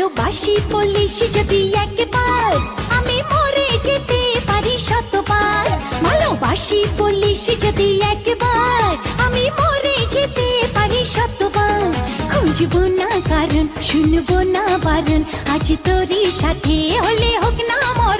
ভালোবাসি বলিস যদি একবার, আমি মরে যেতে পারি শতবার। ভালোবাসি বলিস যদি একবার, আমি মরে যেতে পারি শতবার। খুঁজবো না কারণ, শুনব না বারণ, আজ তোরই সাথে হলে হোক না মর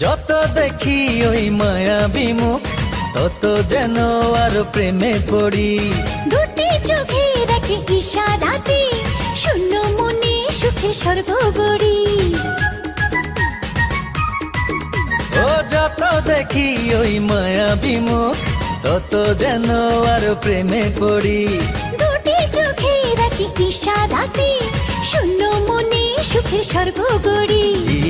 যত দেখি ওই মায়া বিমুখ তত যেন আর প্রেমে পড়ি। দুটি চোখে রাখে ইশারাতে শূন্য মনে সুখে সর্বগড়ি ও যত দেখি ওই মায়া বিমুখ তত যেন আর প্রেমে পড়ি। দুটি চোখে রাখে ইশারাতে শূন্য মনে সুখে সর্বগড়ি